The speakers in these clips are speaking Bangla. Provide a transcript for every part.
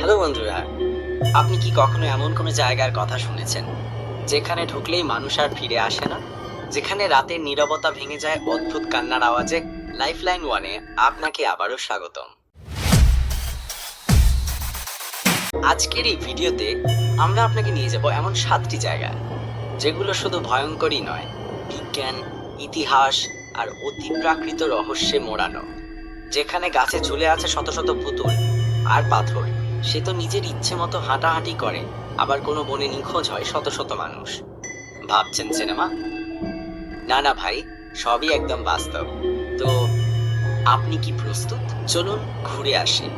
হ্যালো বন্ধুরা আপনি কি কখনো এমন কোনো জায়গার কথা শুনেছেন যেখানে ঢুকলেই মানুষ আর ফিরে আসে না? যেখানে রাতের নীরবতা ভেঙে যায় অদ্ভুত কান্নার আওয়াজে লাইফলাইন ওয়ানে আপনাকে আবারও স্বাগতম। আজকের এই ভিডিওতে আমরা আপনাকে নিয়ে যাব এমন সাতটি জায়গা যেগুলো শুধু ভয়ঙ্করই নয়, বিজ্ঞান, ইতিহাস আর অতি প্রাকৃত রহস্যে মোড়ানো। যেখানে গাছে ঝুলে আছে শত শত পুতুল আর পাথর। সে তো নিজের ইচ্ছে মতো হাঁটাহাঁটি করে, আবার কোনো বনে নিখোঁজ হয় শত শত মানুষ। ভাবছেন সিনেমা? না না ভাই, সবই একদম বাস্তব। তো আপনি কি প্রস্তুত? চলুন ঘুরে আসি।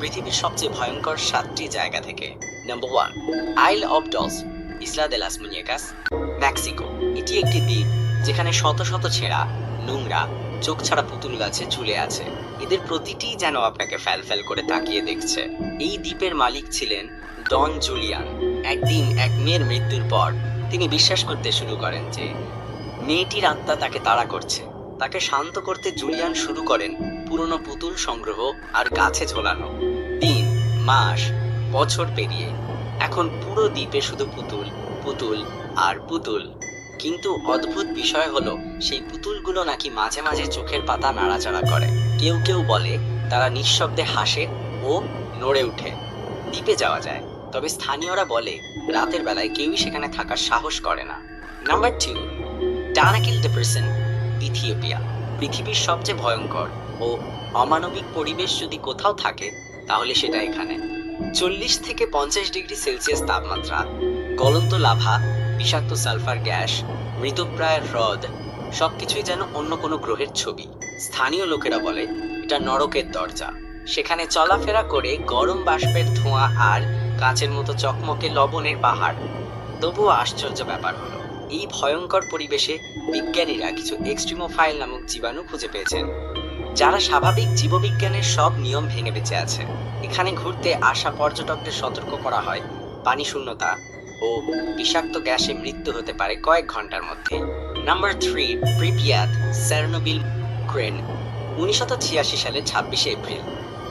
পৃথিবীর সবচেয়ে ভয়ঙ্কর সাতটি জায়গা থেকে। Number one isle of dolls Isla de las Muñecas Mexico এটি একটি দ্বীপ যেখানে শত শত ছেঁড়া, নোংরা চোখ ছাড়া পুতুল গাছে ঝুলে আছে। এদের প্রতিটি যেন আপনাকে ফ্যাল ফ্যাল করে তাকিয়ে দেখছে। এই দ্বীপের মালিক ছিলেন ডন জুলিয়ান। একদিন এক মেয়ের মৃত্যুর পর তিনি বিশ্বাস করতে শুরু করেন যে মেয়েটির আত্মা তাকে তাড়া করছে। তাকে শান্ত করতে জুলিয়ান শুরু করেন পুরনো পুতুল সংগ্রহ আর গাছে ঝোলানো। দিন, মাস, বছর পেরিয়ে এখন পুরো দ্বীপে শুধু পুতুল পুতুল আর পুতুল। কিন্তু অদ্ভুত বিষয় হলো, সেই পুতুলগুলো নাকি মাঝে মাঝে চোখের পাতা নাড়াচাড়া করে। কেউ কেউ বলে, তারা নিঃশব্দে হাসে ও নড়ে ওঠে। দ্বীপে যাওয়া যায়। তবে স্থানীয়রা বলে, রাতের বেলায় কেউই সেখানে থাকার সাহস করে না। Number two Danakil depression Ethiopia পৃথিবীর সবচেয়ে ভয়ঙ্কর ও অমানবিক পরিবেশ যদি কোথাও থাকে, তাহলে সেটা এখানে। চল্লিশ থেকে পঞ্চাশ ডিগ্রি সেলসিয়াস তাপমাত্রা, গলন্ত লাভা বিষাক্ত সালফার গ্যাস মৃতপ্রায় হ্রদ, সবকিছুই যেন অন্য কোনো গ্রহের ছবি। স্থানীয় লোকেরা বলে, এটা নরকের দরজা। সেখানে চলাফেরা করে গরম বাষ্পের ধোঁয়া আর কাঁচের মতো চকমকে লবণের পাহাড়। তবুও আশ্চর্য ব্যাপার হলো, এই ভয়ঙ্কর পরিবেশে বিজ্ঞানীরা কিছু এক্সট্রিমোফাইল নামক জীবাণু খুঁজে পেয়েছেন, যারা স্বাভাবিক জীববিজ্ঞানের সব নিয়ম ভেঙে বেঁচে আছে। এখানে ঘুরতে আসা পর্যটকদের সতর্ক করা হয়, পানি শূন্যতা ও বিষাক্ত গ্যাসে মৃত্যু হতে পারে কয়েক ঘণ্টার মধ্যে। Number three Pripyat Chernobyl Ukraine উনিশশো ছিয়াশি সালে ছাব্বিশে এপ্রিল।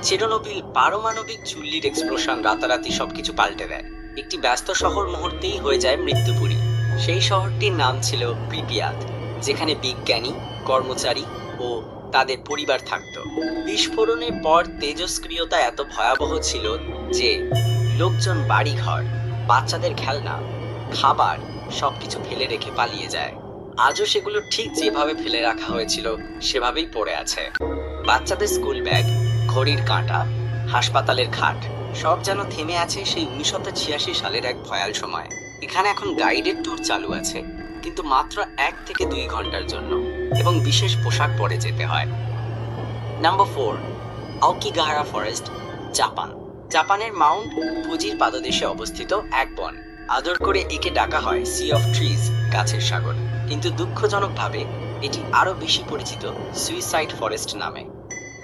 চেরোনোবিল পারমাণবিক চুল্লির এক্সপ্লোশন রাতারাতি সবকিছু পাল্টে দেয়। একটি ব্যস্ত শহর মুহূর্তেই হয়ে যায় মৃত্যুপুরী। সেই শহরটির নাম ছিল প্রিপিয়াত যেখানে বিজ্ঞানী, কর্মচারী ও তাদের পরিবার থাকত। বিস্ফোরণের পর তেজস্ক্রিয়তা এত ভয়াবহ ছিল যে, লোকজন বাড়িঘর বাচ্চাদের খেলনা, খাবার, সবকিছু ফেলে রেখে পালিয়ে যায়। আজও সেগুলো ঠিক যেভাবে ফেলে রাখা হয়েছিল, সেভাবেই পড়ে আছে। বাচ্চাদের স্কুল ব্যাগ, ঘড়ির কাঁটা, হাসপাতালের খাট, সব যেন থেমে আছে সেই উনিশশো ছিয়াশি সালের এক ভয়াল সময়। এখানে এখন গাইডেড ট্যুর চালু আছে, কিন্তু মাত্র এক থেকে দুই ঘণ্টার জন্য, এবং বিশেষ পোশাক পরে যেতে হয়। Number four Aokigahara forest Japan জাপানের মাউন্ট ফুজির পাদদেশে অবস্থিত এক বন। আদর করে একে ডাকা হয় সি অফ ট্রিজ গাছের সাগর। কিন্তু দুঃখজনকভাবে, এটি আরও বেশি পরিচিত সুইসাইড ফরেস্ট নামে।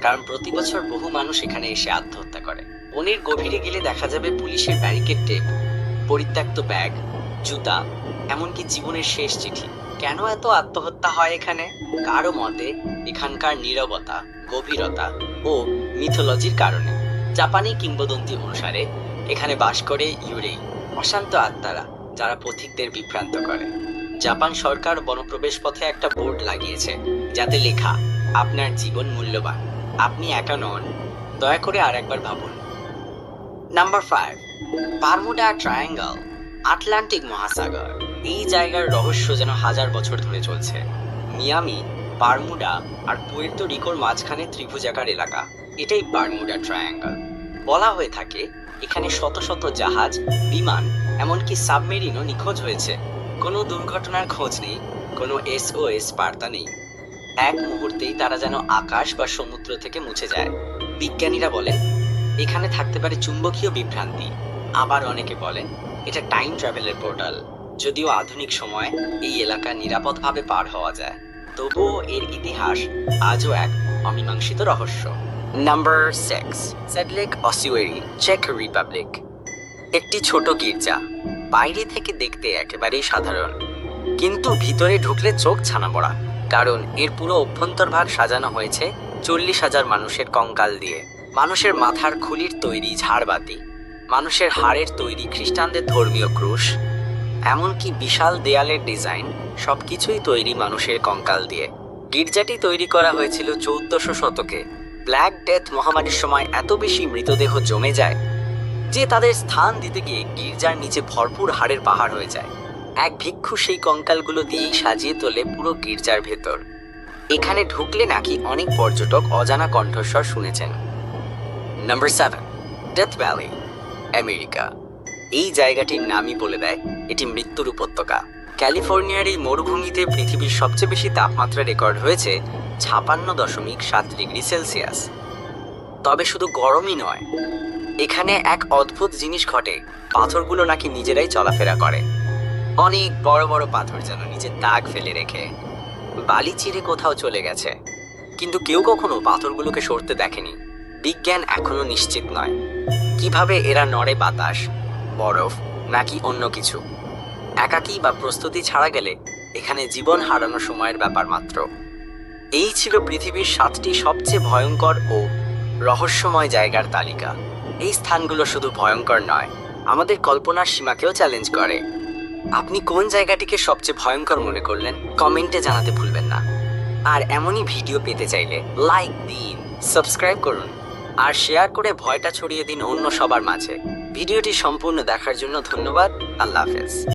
কারণ প্রতি বছর বহু মানুষ এখানে এসে আত্মহত্যা করে। বনের গভীরে গেলে দেখা যাবে পুলিশের ব্যারিকেড টেপ, পরিত্যক্ত ব্যাগ, জুতা, এমনকি জীবনের শেষ চিঠি। কেন এত আত্মহত্যা হয় এখানে? কারও মতে, এখানকার নীরবতা, গভীরতা ও মিথোলজির কারণে। জাপানি কিংবদন্তি অনুসারে, এখানে বাস করে ইউরেই, অশান্ত আত্মারা, যারা পথিকদের বিভ্রান্ত করে। জাপান সরকার বনপ্রবেশ পথে একটা বোর্ড লাগিয়েছে, যাতে লেখা, আপনার জীবন মূল্যবান, আপনি একা নন, দয়া করে আর একবার ভাবুন। Number five Bermuda triangle Atlantic মহাসাগর। এই জায়গার রহস্য যেন হাজার বছর ধরে চলছে। মিয়ামি, বারমুডা আর পুয়ের্তো রিকোর মাঝখানে ত্রিভুজাকার এলাকা। এটাই বারমুডা ট্রায়াঙ্গল। বলা হয়ে থাকে, এখানে শত শত জাহাজ, বিমান, এমনকি সাবমেরিনও নিখোঁজ হয়েছে। কোনো দুর্ঘটনার খোঁজ নেই, কোনো এসওএস বার্তা নেই। এক মুহূর্তেই তারা যেন আকাশ বা সমুদ্র থেকে মুছে যায়। বিজ্ঞানীরা বলেন, এখানে থাকতে পারে চুম্বকীয় বিভ্রান্তি। আবার অনেকে বলেন, এটা টাইম ট্রাভেলের পোর্টাল। যদিও আধুনিক সময়ে এই এলাকা নিরাপদভাবে পার হওয়া যায়। তবুও এর ইতিহাস আজও এক অমীমাংসিত রহস্য। নাম্বার সিক্স সেডলেক অসিওয়েরি চেক রিপাবলিক একটি ছোট গির্জা। বাইরে থেকে দেখতে একেবারেই সাধারণ। কিন্তু ভিতরে ঢুকলে চোখ ছানা পড়া কারণ এর পুরো অভ্যন্তরভাগ সাজানো হয়েছে চল্লিশ হাজার মানুষের কঙ্কাল দিয়ে। মানুষের মাথার খুলির তৈরি ঝাড়বাতি। মানুষের হাড়ের তৈরি খ্রিস্টানদের ধর্মীয় ক্রুশ। এমনকি বিশাল দেয়ালের ডিজাইন সবকিছুই তৈরি মানুষের কঙ্কাল দিয়ে। গির্জাটি তৈরি করা হয়েছিল চৌদ্দশো শতকে। ব্ল্যাক ডেথ মহামারীর সময় এত বেশি মৃতদেহ জমে যায় যে তাদের স্থান দিতে গিয়ে গির্জার নিচে ভরপুর হাড়ের পাহাড় হয়ে যায়। এক ভিক্ষু সেই কঙ্কালগুলো দিয়েই সাজিয়ে তোলে পুরো গির্জার ভেতর। এখানে ঢুকলে নাকি অনেক পর্যটক অজানা কণ্ঠস্বর শুনেছেন। Number seven Death Valley America এই জায়গাটির নামই বলে দেয় এটি মৃত্যুর উপত্যকা। ক্যালিফোর্নিয়ার এই মরুভূমিতে পৃথিবীর সবচেয়ে বেশি তাপমাত্রা রেকর্ড হয়েছে ছাপান্ন দশমিক সাত ডিগ্রি সেলসিয়াস। তবে শুধু গরমই নয়, এখানে এক অদ্ভুত জিনিস ঘটে, পাথরগুলো নাকি নিজেরাই চলাফেরা করে। অনেক বড় বড় পাথর যেন নিজের দাগ ফেলে রেখে, বালি চিরে কোথাও চলে গেছে। কিন্তু কেউ কখনো পাথরগুলোকে সরতে দেখেনি। বিজ্ঞান এখনও নিশ্চিত নয়, কীভাবে এরা নড়ে বাতাস, বরফ নাকি অন্য কিছু। একাকী বা প্রস্তুতি ছাড়া গেলে এখানে জীবন হারানো সময়ের ব্যাপার মাত্র। এই ছিল পৃথিবীর সাতটি সবচেয়ে ভয়ঙ্কর ও রহস্যময় জায়গার তালিকা। এই স্থানগুলো শুধু ভয়ঙ্কর নয়, আমাদের কল্পনার সীমাকেও চ্যালেঞ্জ করে। আপনি কোন জায়গাটিকে সবচেয়ে ভয়ঙ্কর মনে করলেন, কমেন্টে জানাতে ভুলবেন না। আর এমনই ভিডিও পেতে চাইলে লাইক দিন সাবস্ক্রাইব করুন, আর শেয়ার করে ভয়টা ছড়িয়ে দিন অন্য সবার মাঝে। ভিডিওটি সম্পূর্ণ দেখার জন্য ধন্যবাদ, আল্লাহ হাফেজ।